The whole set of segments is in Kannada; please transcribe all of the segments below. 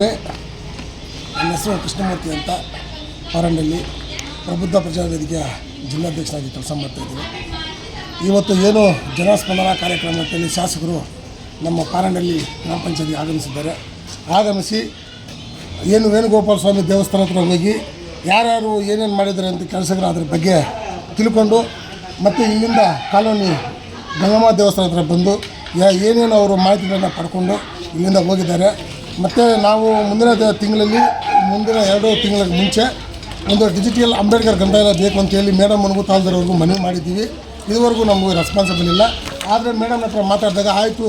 ನನ್ನ ಹೆಸರು ಕೃಷ್ಣಮೂರ್ತಿ ಅಂತ ಪಾರಂಡಲ್ಲಿ ಪ್ರಬುದ್ಧ ಪ್ರಜಾವೇದಿಕೆಯ ಜಿಲ್ಲಾಧ್ಯಕ್ಷರಾಗಿ ಕೆಲಸ ಮಾಡ್ತಾಯಿದ್ದೀನಿ ಇವತ್ತು ಏನು ಜನಸ್ಪಂದನ ಕಾರ್ಯಕ್ರಮದಲ್ಲಿ ಶಾಸಕರು ನಮ್ಮ ಪಾರಂಡಲ್ಲಿ ಗ್ರಾಮ ಪಂಚಾಯತಿ ಆಗಮಿಸಿದ್ದಾರೆ. ಆಗಮಿಸಿ ಏನು ವೇಣುಗೋಪಾಲ ಸ್ವಾಮಿ ದೇವಸ್ಥಾನ ಹತ್ರ ಹೋಗಿ ಯಾರ್ಯಾರು ಏನೇನು ಮಾಡಿದ್ದಾರೆ ಅಂತ ಕೆಲಸಗಳು ಅದ್ರ ಬಗ್ಗೆ ತಿಳ್ಕೊಂಡು ಮತ್ತು ಇಲ್ಲಿಂದ ಕಾಲೋನಿ ಗಂಗಮ್ಮ ದೇವಸ್ಥಾನ ಹತ್ರ ಬಂದು ಏನೇನು ಅವರು ಮಾಹಿತಿಗಳನ್ನು ಪಡ್ಕೊಂಡು ಇಲ್ಲಿಂದ ಹೋಗಿದ್ದಾರೆ. ಮತ್ತು ನಾವು ಮುಂದಿನ ತಿಂಗಳಲ್ಲಿ, ಮುಂದಿನ ಎರಡು ತಿಂಗಳ ಮುಂಚೆ ಒಂದು ಡಿಜಿಟಲ್ ಅಂಬೇಡ್ಕರ್ ಗ್ರಂಥಾಲಯ ಬೇಕು ಅಂತೇಳಿ ಮೇಡಮ್ ನನಗೂ ತಾಲ್ದರವ್ರಿಗೂ ಮನವಿ ಮಾಡಿದ್ದೀವಿ. ಇದುವರೆಗೂ ನಮಗೂ ರೆಸ್ಪಾನ್ಸಿಬಲ್ ಇಲ್ಲ. ಆದರೆ ಮೇಡಮ್ ಹತ್ರ ಮಾತಾಡಿದಾಗ, ಆಯಿತು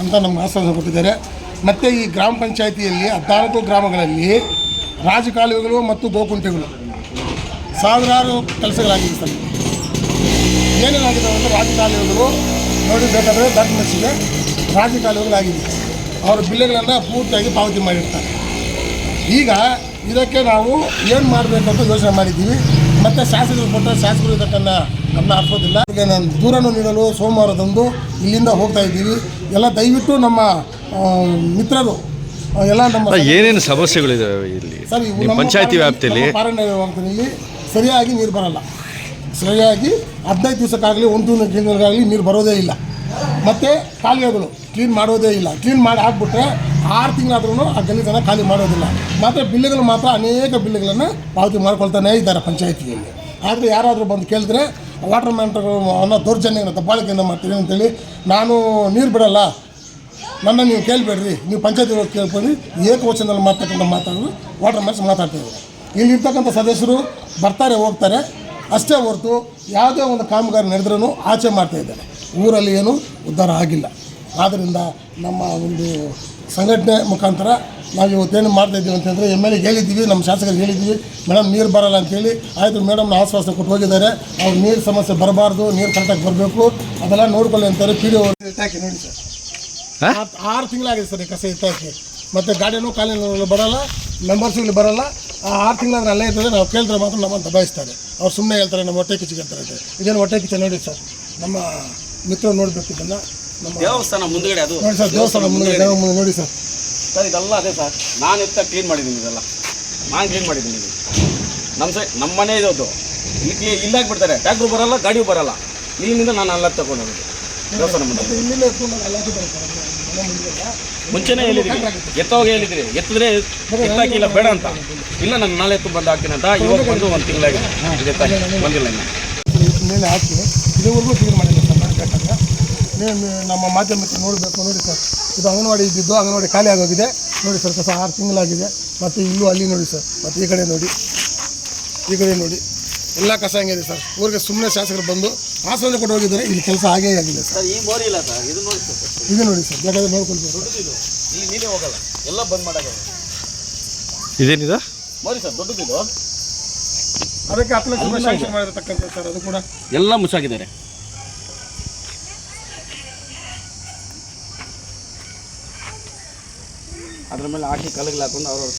ಅಂತ ನಮ್ಗೆ ಆಶ್ವಾಸ ಕೊಟ್ಟಿದ್ದಾರೆ. ಮತ್ತು ಈ ಗ್ರಾಮ ಪಂಚಾಯಿತಿಯಲ್ಲಿ, ಹದಿನಾಲ್ಕು ಗ್ರಾಮಗಳಲ್ಲಿ ರಾಜಕಾಲುವೆಗಳು ಮತ್ತು ಗೋಕುಂಟೆಗಳು ಸಾವಿರಾರು ಕೆಲಸಗಳಾಗಿದೆ ಸರ್ ಏನೇನಾಗಿದೆ ಅಂದರೆ ರಾಜಕಾಲುವೆಗಳು? ನೋಡಿ ಬೇಕಾದರೆ ಮೆಚ್ಚಿಗೆ ರಾಜಕಾಲುವೆಗಳಾಗಿದೆ ಅವರ ಬಿಲ್ಲೆಗಳನ್ನು ಪೂರ್ತಿಯಾಗಿ ಪಾವತಿ ಮಾಡಿರ್ತಾರೆ. ಈಗ ಇದಕ್ಕೆ ನಾವು ಏನು ಮಾಡಬೇಕು ಅಂತ ಯೋಚನೆ ಮಾಡಿದ್ದೀವಿ. ಮತ್ತು ಶಾಸಕರು ಕೊಟ್ಟರೆ ಶಾಸಕರು ಇದಕ್ಕನ್ನು ಗಮನ ಹಾಕೋದಿಲ್ಲ ಈಗ ನಾನು ದೂರನ್ನು ನೀಡಲು ಸೋಮವಾರದಂದು ಇಲ್ಲಿಂದ ಹೋಗ್ತಾ ಇದ್ದೀವಿ. ಎಲ್ಲ ದಯವಿಟ್ಟು ನಮ್ಮ ಮಿತ್ರರು ಎಲ್ಲ ನಮ್ಮ ಏನೇನು ಸಮಸ್ಯೆಗಳಿದ್ದಾವೆ ಇಲ್ಲಿ? ಸರ್ ಪಂಚಾಯತಿ ವ್ಯಾಪ್ತಿಯಲ್ಲಿ ವ್ಯಾಪ್ತಿಯಲ್ಲಿ ಸರಿಯಾಗಿ ನೀರು ಬರಲ್ಲ. ಸರಿಯಾಗಿ ಹದಿನೈದು ದಿವಸಕ್ಕಾಗಲಿ ಒಂದು ತಿಂಗಳಿಗಾಗಲಿ ನೀರು ಬರೋದೇ ಇಲ್ಲ. ಮತ್ತು ಕಾಲುವೆಗಳು ಕ್ಲೀನ್ ಮಾಡೋದೇ ಇಲ್ಲ. ಕ್ಲೀನ್ ಮಾಡಿ ಹಾಕ್ಬಿಟ್ರೆ ಆರು ತಿಂಗಳಾದ್ರೂ ಆ ಗಲೀಜನ್ನು ಖಾಲಿ ಮಾಡೋದಿಲ್ಲ. ಮಾತ್ರ ಬಿಲ್ಗಳು ಮಾತ್ರ ಅನೇಕ ಬಿಲ್ಲುಗಳನ್ನು ಪಾವತಿ ಮಾಡ್ಕೊಳ್ತಾನೇ ಇದ್ದಾರೆ ಪಂಚಾಯತಿಯಲ್ಲಿ. ಆದರೆ ಯಾರಾದರೂ ಬಂದು ಕೇಳಿದ್ರೆ ವಾಟರ್ ಮ್ಯಾನ್ಗಳನ್ನು ಅನ್ನೋ ದೌರ್ಜನ್ಯಗಳನ್ನು ದಬ್ಬಾಳಿಕೆಯನ್ನು ಮಾಡ್ತೀನಿ ಅಂತೇಳಿ ನಾನು ನೀರು ಬಿಡಲ್ಲ. ನನ್ನ ನೀವು ಕೇಳಬೇಡ್ರಿ. ನೀವು ಪಂಚಾಯತಿ ಕೇಳ್ಕೊಂಡು ಏಕವಚನದಲ್ಲಿ ಮಾತಕ್ಕಂಥ ಮಾತಾಡೋದು ವಾಟರ್ ಮ್ಯಾನ್ಸ್ ಮಾತಾಡ್ತಿದ್ದಾರೆ ಇಲ್ಲಿರ್ತಕ್ಕಂಥ ಸದಸ್ಯರು ಬರ್ತಾರೆ, ಹೋಗ್ತಾರೆ. ಅಷ್ಟೇ ಹೊರತು ಯಾವುದೇ ಒಂದು ಕಾಮಗಾರಿ ನಡೆದ್ರೂ ಆಚೆ ಮಾಡ್ತಾ ಇದ್ದಾರೆ. ಊರಲ್ಲಿ ಏನು ಉದ್ಧಾರ ಆಗಿಲ್ಲ. ಆದ್ದರಿಂದ ನಮ್ಮ ಒಂದು ಸಂಘಟನೆ ಮುಖಾಂತರ ನಾವು ಇವತ್ತೇನು ಮಾಡ್ತಾ ಇದ್ದೀವಿ ಅಂತಂದರೆ ಎಂ ಎಲ್ ಎಗೆ ಹೇಳಿದ್ದೀವಿ ನಮ್ಮ ಶಾಸಕರಿಗೆ ಹೇಳಿದ್ದೀವಿ ಮೇಡಮ್ ನೀರು ಬರಲ್ಲ ಅಂತೇಳಿ ಆಯಿತು ಮೇಡಮ್ನ ಆಶ್ವಾಸನೆ ಕೊಟ್ಟು ಹೋಗಿದ್ದಾರೆ ಅವ್ರು ನೀರು ಸಮಸ್ಯೆ ಬರಬಾರ್ದು ನೀರು ಕರೆಕ್ಟಾಗಿ ಬರಬೇಕು ಅದೆಲ್ಲ ನೋಡ್ಕೊಳ್ಳಿ ಅಂತಾರೆ ಪಿ ಡಿ ಹಾಕಿ ನೋಡಿ ಸರ್? ಆರು ತಿಂಗಳಾಗಿದೆ ಸರ್ ಈ ಕಸ ಇತ್ತಾಕಿ ಮತ್ತು ಗಾಡಿನೂ ಕಾಲೇಜು ಬರಲ್ಲ ಮೆಂಬರ್ಸ್ಗಳು ಬರಲ್ಲ. ಆ ಆರು ತಿಂಗಳಾದ್ರೆ ಅಲ್ಲೇ ಇರ್ತದೆ ನಾವು ಕೇಳಿದ್ರೆ ಮಾತ್ರ ನಮ್ಮನ್ನು ದಬಾಯಿಸ್ತಾರೆ ಅವ್ರು ಸುಮ್ಮನೆ ಹೇಳ್ತಾರೆ ನಮ್ಮ ಹೊಟ್ಟೆ ಕಿಚ್ಚಿಗೆ ಹೇಳ್ತಾರೆ ಇದೇನು ಹೊಟ್ಟೆ ಕಿಚ್ಚ ನೋಡಿ ಸರ್ ನಮ್ಮ ಮಿತ್ರ ನೋಡಬೇಕು ಇದನ್ನು ನಮ್ಮ ದೇವಸ್ಥಾನ ಮುಂದ್ಗಡೆ ಅದು. ನೋಡಿ ಸರ್ ದೇವಸ್ಥಾನ ಮುಂದೆ ನೋಡಿ ಸರ್. ಸರ್ ಇದೆಲ್ಲ ಅದೇ ಸರ್. ನಾನು ಎತ್ತ ಕ್ಲೀನ್ ಮಾಡಿದ್ದೀನಿ ಇದೆಲ್ಲ. ನಾನು ಕ್ಲೀನ್ ಮಾಡಿದ್ದೀನಿ ಇದು. ನಮ್ಮ ಸೈ ನಮ್ಮ ಮನೆ ಇರೋದು. ಇಲ್ಲಿ ಕ್ಲೀನ್ ಇಲ್ಲಾಗಿ ಬಿಡ್ತಾರೆ ಟ್ಯಾಕ್ಟ್ರು ಬರಲ್ಲ ಗಾಡಿಯೂ ಬರಲ್ಲ. ಇಲ್ಲಿಂದ ನಾನು ಅಲ್ಲ ತಗೊಂಡೋಗೋದು. ದೇವಸ್ಥಾನ ಮುಂದೆ. ಇಲ್ಲಿಂದ ಎತ್ಕೊಂಡು ಮನೆ ಮುಂದೆ ಮುಂಚೆನೇ ಹೇಳಿದ್ರಿ ಎತ್ತೋಗಿ ಹೇಳಿದ್ರಿ ಎತ್ತಿದ್ರೆ ಎತ್ತಾಕಿಲ್ಲ ಬೇಡ ಅಂತ. ಇಲ್ಲ ನಾನು ನಾಳೆ ಎತ್ತು ಬಂದು ಹಾಕ್ತೀನಿ ಅಂತ. ಇವಾಗ ಬಂದು ಒಂದು ತಿಂಗಳಾಗಿದೆ. ಇದು ಬಂದಿಲ್ಲ ಇನ್ನು ಇದ್ರ ಮೇಲೆ ಹಾಕಿ ಇದುವರೆಗೂ ಕ್ಲೀನ್ ಮಾಡಿಲ್ಲ ಸರ್. ಮಾಡಬೇಕಂದ್ರೆ ನೀವು ನಮ್ಮ ಮಾಧ್ಯಮಕ್ಕೆ ನೋಡಬೇಕು ನೋಡಿ ಸರ್. ಇದು ಅಂಗನವಾಡಿ ಇದ್ದಿದ್ದು ಅಂಗನವಾಡಿ ಖಾಲಿ ಆಗೋಗಿದೆ. ನೋಡಿ ಸರ್ ಕಸ ಆರು ತಿಂಗಳಾಗಿದೆ. ಮತ್ತು ಇಲ್ಲೂ ಅಲ್ಲಿ ನೋಡಿ ಸರ್ ಮತ್ತು ಈ ಕಡೆ ನೋಡಿ. ಈ ಕಡೆ ನೋಡಿ. ಎಲ್ಲ ಕಸ ಹಂಗಿದೆ ಸರ್. ಊರಿಗೆ ಸುಮ್ಮನೆ ಶಾಸಕರು ಬಂದು ಆಶ್ವಾಸನೆ ಕೊಟ್ಟು ಹೋಗಿದ್ದಾರೆ. ಇಲ್ಲಿ ಕೆಲಸ ಆಗೇ ಆಗಿಲ್ಲ ಸರ್. ಈ ಮೋರಿ ಇಲ್ಲ ಸರ್. ಇದು ನೋಡಿ ಸರ್. ಇದು ನೋಡಿ ಸರ್ ಬೇಕಾದ್ರೆ ನೋಡ್ಕೊಳ್ಬೋದು. ಈ ಇಲ್ಲಿ ನೀರೇ ಹೋಗಲ್ಲ. ಎಲ್ಲ ಬಂದ್ ಮಾಡಾಗ ಇದೇನಿದೆ? ಮೋರಿ ಸರ್ ದೊಡ್ಡದಿದು ಅದಕ್ಕೆ ಹತ್ತು ಲಕ್ಷ ರೂಪಾಯಿ ಮಾಡಿರ್ತಕ್ಕಂಥ ಸರ್ ಅದು ಕೂಡ. ಎಲ್ಲ ಮುಚ್ಚಾಕಿದ್ದಾರೆ ಅದ್ರ ಮೇಲೆ ಹಾಕಿ ಕಲ್ಲಿಗೆ ಹಾಕೊಂಡು ಅವ್ರವ್ರ